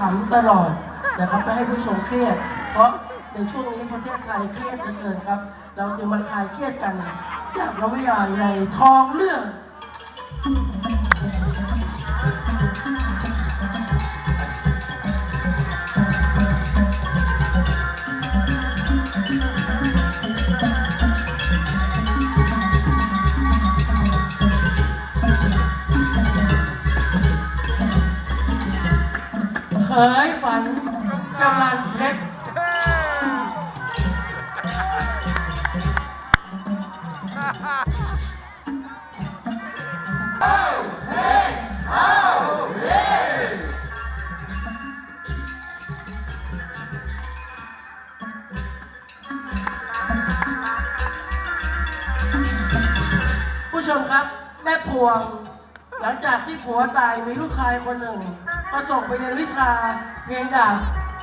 ขำตลอดนะครับไม่ให้ผู้ชมเครียด เพราะในช่วงนี้ประเทศไทยเครียดเหลือเกินครับ เราจะมาคลายเครียดกัน จากนวนิยายในทองเรื่อง เคยฝันกำลังเพชรผู้ชมครับ แม่พวง หลังจากที่ผัวตายมีลูกชายคนหนึ่ง ก็ส่งไปเรียนวิชาเพลงดาบ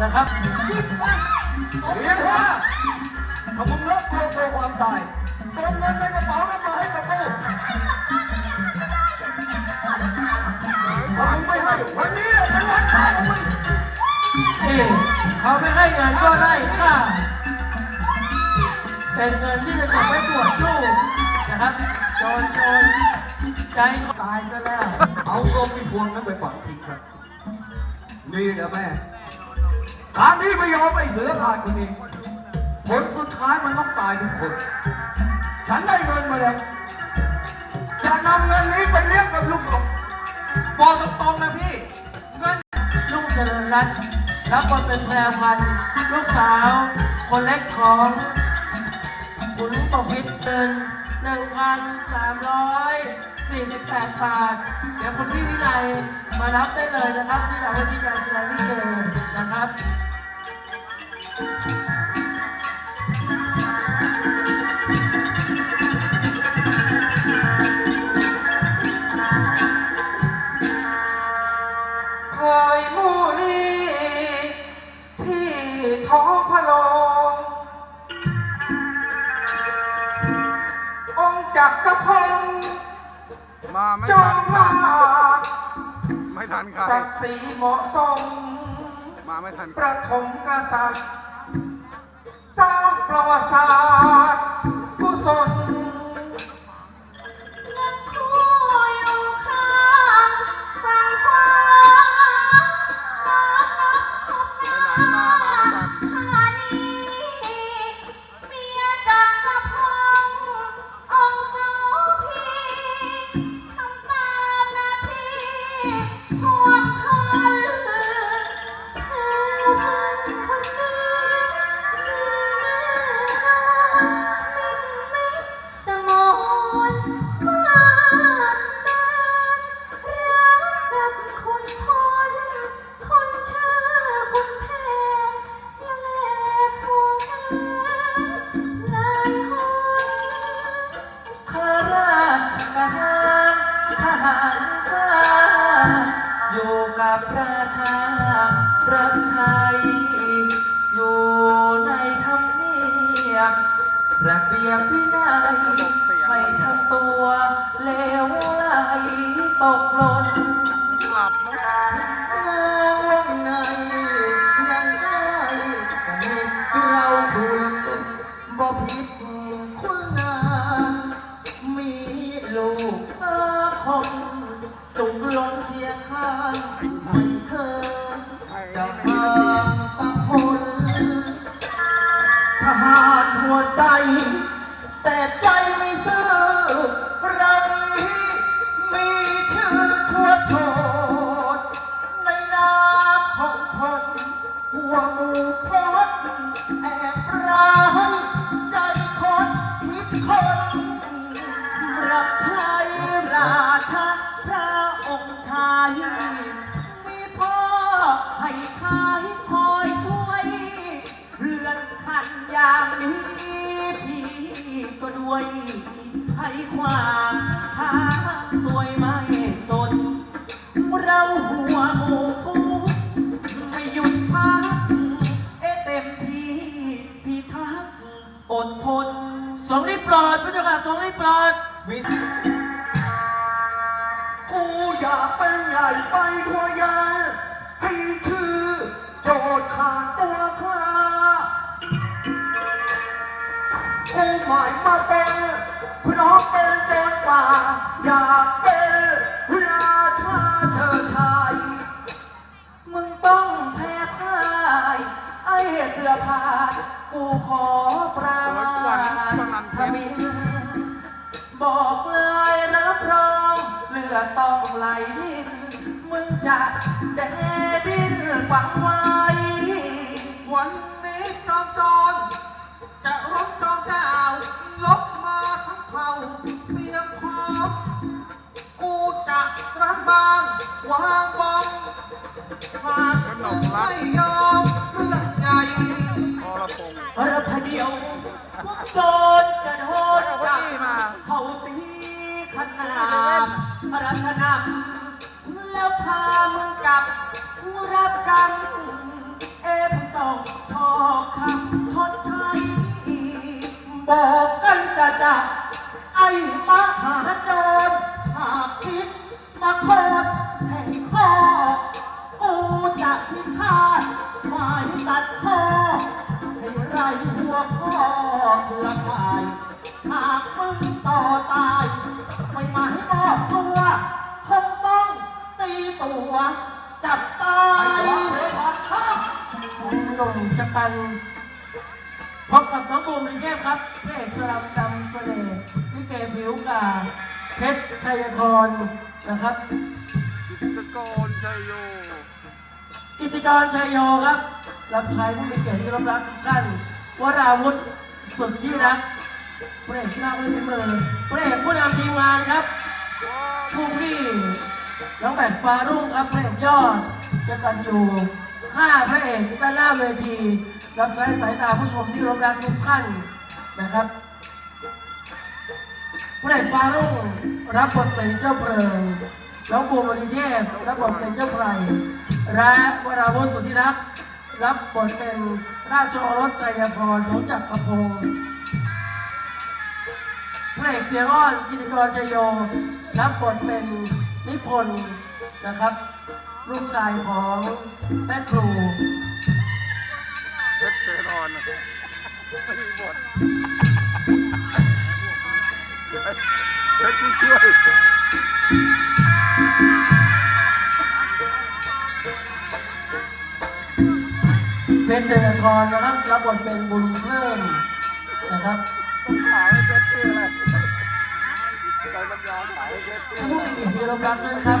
นะครับเรียกว่าถ้ามึงรักตัวตัวความตายส่งเงินในกระเป๋านั้นมาให้กับกูถ้ามึงไม่ให้วันนี้แหละเป็นวันตายของมึงนี่เขาไม่ให้เงินก็ได้ค่าเป็นเงินที่จะเก็บไว้ตรวจลูกนะครับโจนโจนใจเขาตายซะแล้ว เอาโรมที่พวงนั้นไปฝังทิ้งครับ นี่นะแม่การที่ไม่ยอมไปเสือขาดคนนี้ ผลสุดท้ายมันต้องตายทุกคน ฉันได้เงินมาแล้ว จะนำเงินนี้ไปเลี้ยงกับลูกของบอกตรงๆนะพี่ เงินลูกเจริญรัตน์รับบทเป็นแพรพันธ์ลูกสาว คนเล็กของขุนปกพิษเดินหนึ่งพันสามร้อยสี่สิบแปดบาท ดี๋ยวคุณพี่วินัยมารับได้เลยนะครับ ที่เราที่การแสดงลิเกนะครับ ใครศักดิ์ศรีเหมาะสม มาไม่ทัน ประถมกษัตริย์ สร้างประวัติศาสตร์กุศล หลับมั้งนางเล่นในนางไอ้นิดเราคุณบ่ผิดคุณนางมีลูกสาคนสุขล้นเคียงข้างไม่เคยจะห่างสักคนทหารหัวใจ ดทนสงรีบปลอดพระเจ้าค่ะสงรีบปลอดกูอยากเป็นใหญ่ไปทั่วยานให้ชื่อขาดตัวข้ากูหมายมาเป็นเพราะเป็นโจรป่า อยากเป็นราชาเชิดชัยมึงต้องแพ้พ่าย ไอ้เสือผ้า กูขอปรามาทมินบอกเลยรับรองเลือดต้องไหลลิ้นมึงจะแดดินฝังไว้ วันนี้จอมโจรจะรบจอมเจ้ายกมาทั้งเผ่าเตรียมพร้อมกูจะรับบางวางบอมหากมึงไม่ยอมเรื่องใหญ่ พอละพงษ์พ ระพเดียวพวกโจรกระโดดเอาเก้าอี้มาเขาตีขนาดรัตนำแล้วพามึงกลับรับกรรมเอ็มต้องชอกคำชดใช้บอกกันจะจับไอ้มหาโจรหากคิดมาโคตรแห่งข้อกูจะพิฆาตหมายตัดคอ ไรหัวพ่อเพื่อตายหากมึงต่อตาย ไม่มาให้มอบตัวคงต้องตีตัว จับตายเสือผ่านข้ามหนุ่มชะกันพบกับน้องบูมในเทพครับพระเอกสลัมดำเสน่ห์ลิเกผิวกาเพชรชัยพรนะครับตะโกนชัยโยกิจกรชัยโยครับ รับใช้ผู้มีเกียรติที่รับรักทุกท่านวราวุฒิสุดที่รักพระเอกที่น่าไว้ที่มือพระเอกผู้นำทีมงานครับผู้พี่น้องแบกฟ้ารุ่งครับพระเอกยอดจะกันอยู่ห้าพระเอกด้านหน้าเวที รับใช้สายตาผู้ชมที่รับรักทุกท่านนะครับพระเอกฟ้ารุ่งรับบทเป็นเจ้าเพลิงน้องบูมมณีเทพรับบทเป็นเจ้าไพรและวราวุฒิสุดทธิรัก รับบทเป็นราชโอรสชัยพรของจักรพงศ์พระเอกเสียงอ้อนกิติกรชยโย รับบทเป็นนิพนธ์นะครับ ลูกชายของแม่ครูเพชรเทรอนไม่มีบทเพชรช่วย ชรเจริญพรนะครับรับบทเป็นบุญเพิ่มนะครับต้องถามให้เพชรชื่ออะไรใจปัญญาถามให้เพชรชื่อผู้มีเกียรติที่รับรักด้วยนะครับ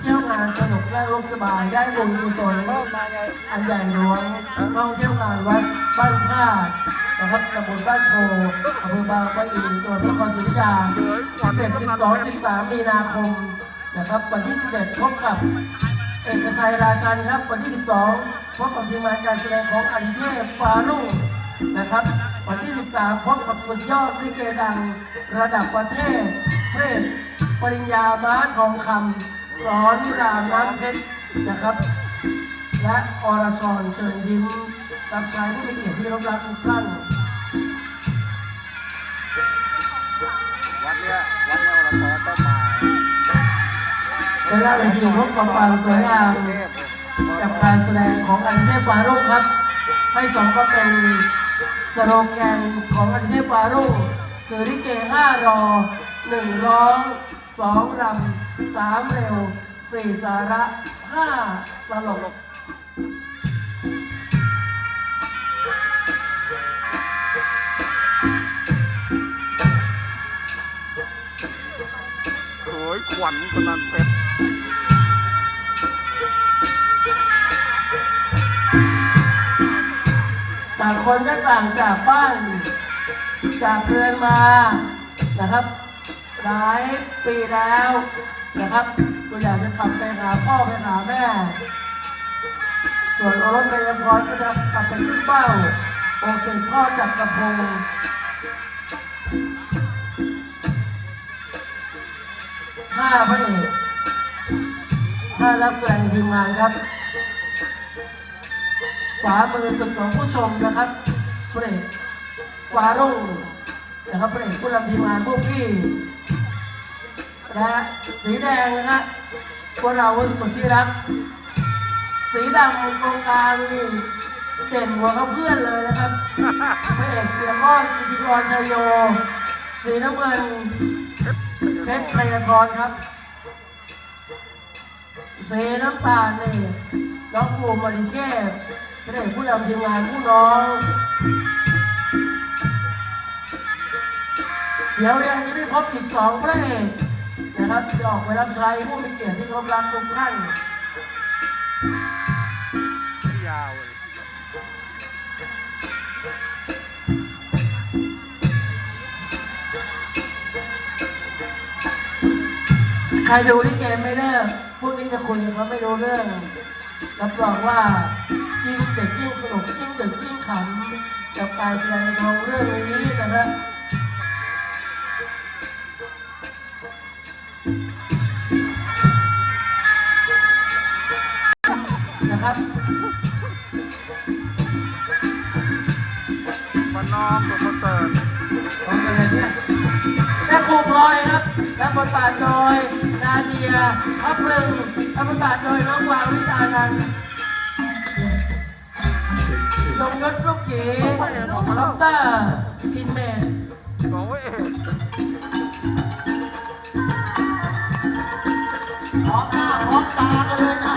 เที่ยวงานสนุกและร่มสบายได้บุญกุศลเพิ่มมาไงอันใหญ่หลวงมาเที่ยวงานวัดบ้านท่าตุนะครับตำบลบ้านโพอำเภอบางปะอินจังหวัดพระนครศรีอยุธยา11 12 13 มีนาคมนะครับ วันที่ 11 พบกับเอกชัยราชันครับ วันที่ 12 พบกับทีมงานการแสดงของอดิเทพฟ้ารุ่งนะครับ วันที่ 13 พบกับสุดยอดลิเกดังระดับประเทศ เพศปริญญาม้าทองคำสอนรามน้ำเพชรนะครับ และอรชรเชิญยิ้มรับใช้ผู้มีเกียรติที่รับรักทุกท่านวัดเนี้ยวัดเนี้ยเราขอต้องมาและหน้าเวทีพบกับความสวยงามเทพ กับการแสดงของอดิเทพฟารุ่งครับ ให้สมก็เป็นสโลแกนของอดิเทพฟารุ่งคือลิเกห้ารอหนึ่งร้องสองรำสามเร็วสี่สาระห้าตลกสวยขวัญคนนั้นเพชร คนก็ต่างจากบ้าน จากเรือนมานะครับ หลายปีแล้วนะครับก็อยากจะกลับไปหาพ่อไปหาแม่ ส่วนโอรสชัยพรก็จะกลับไปขึ้นเป้าองค์เสพ่อจักรพงศ์ห้าพระเอกห้านักแสดงทีมงานครับ ฝามือสุดของผู้ชมนะครับพระเอกฟ้ารุ่งนะครับพระเอกผู้นำทีมงานพวกพี่และสีแดงนะฮะพวกเราสุดที่รัก สีดำตรงกลางนี่เด่นกว่าเขาเพื่อนเลยนะครับพระเอกเสียอ้อนกิติกรชัยโย สีน้ำเงินเพชรชัยธรครับสีน้ำตาลนี่น้องปูมาริเก้ พระเอกผู้นำทีมงานผู้น้อง เดี๋ยวยังจะได้พบอีกสองพระเอกนะครับจะออกไปรับใช้ผู้มีเกียรติที่เคารพรักทุกท่านยาวเลยใครดูลิเกไม่เลิกพวกนี้จะคุยกับเขาไม่รู้เรื่อง รับรองว่า ยิ่งเด็กยิ่งสนุกยิ่งเด็กยิ่งขำกับการแสดงในทองเรื่องนี้นะครับนะครับมันน้อมกับคอนเสิร์ตพร้อมกันเลยเนี่ยแม่ครูพลอยครับรับบทบาทโดยนาเดียพับลึงรับบทบาทโดยน้องวาววิตานัน ท์ลงยศลูกหยีคอปเตอร์อินแม่พร้อมหน้าพร้อมตากันเลยนะ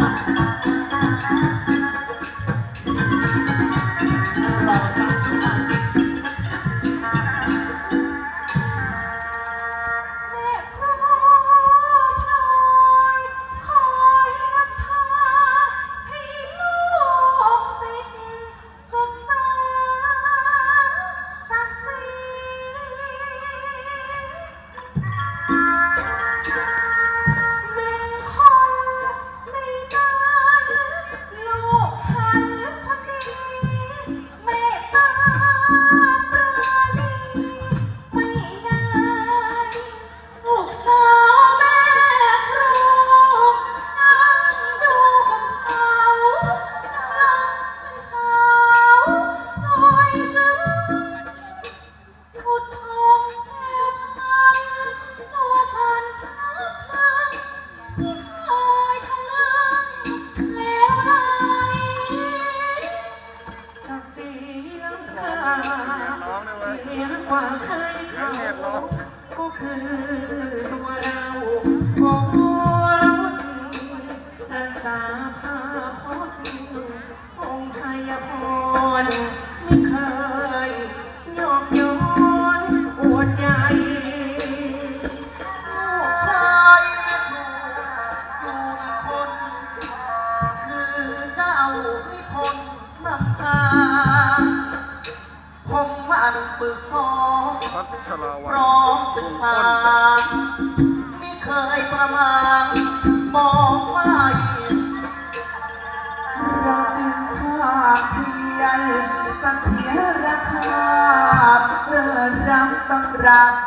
รับ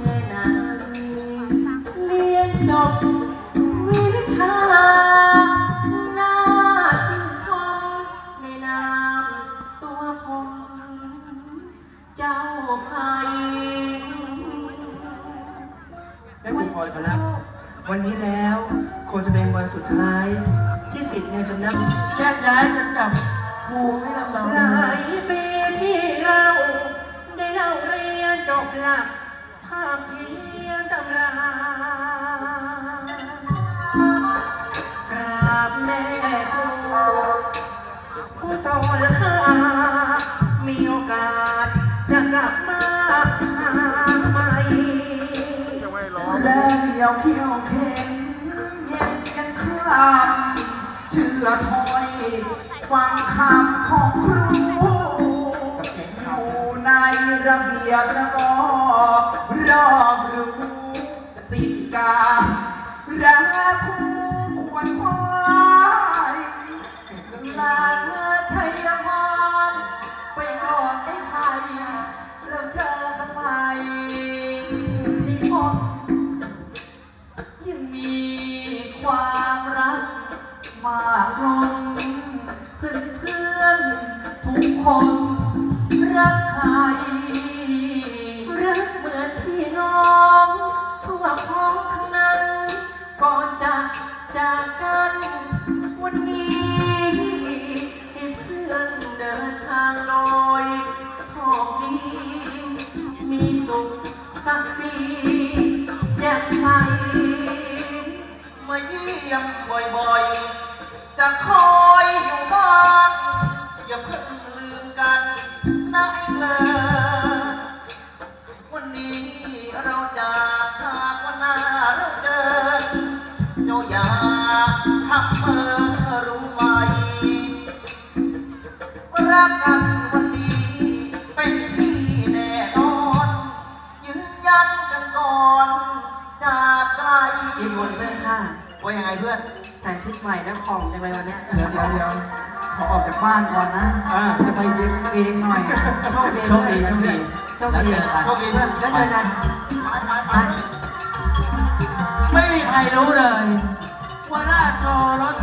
แค่ไหนเรียนจบวิชาหน่าชื่นชมในนามตัวผม เจ้าไพแม่คุณพลอยครับวันนี้แล้วคงจะเป็นวันสุดท้าย ที่สิทธิ์ในสำนักแยกย้ายกันกับครูไม่ลำบากหลายปี ลักภาพเพียงตำรากราบแม่ครูผู้สอนข้ามีโอกาสจะใหม่จะไม่แล้วเดี่ยวเขี้ยวเข็นแย่งกันข้ามเชื่อถอยฟังคำของครูอยู่ในระเบียบระบอ รอบรู้สิการักผู้ควรควา วันนี้ให้เพื่อนเดินทางลอยโชคดี มีสุขสักสีแจ่มใสมาเยี่ยมบ่อยๆ จะคอยอยู่บ้าน อย่าเพิ่งลืมกันนะไอ้เกล รักกันวันนี้เป็นที่แน่นอนยืนยันกันก่อนจากไกลอีกคนเพื่อนข้าว่ายังไงเพื่อนใส่ชุดใหม่แล้วของจังเลยวันเนี้ยเดี๋ยวเดี๋ยวเดี๋ยวขอออกจากบ้านก่อนนะจะไปเย็บเองหน่อยโชคดีโชคดีโชคดีโชคดีโชคดีเพื่อนแล้วเจอกันไปไปไปไม่มีใครรู้เลยว่าราชโอรส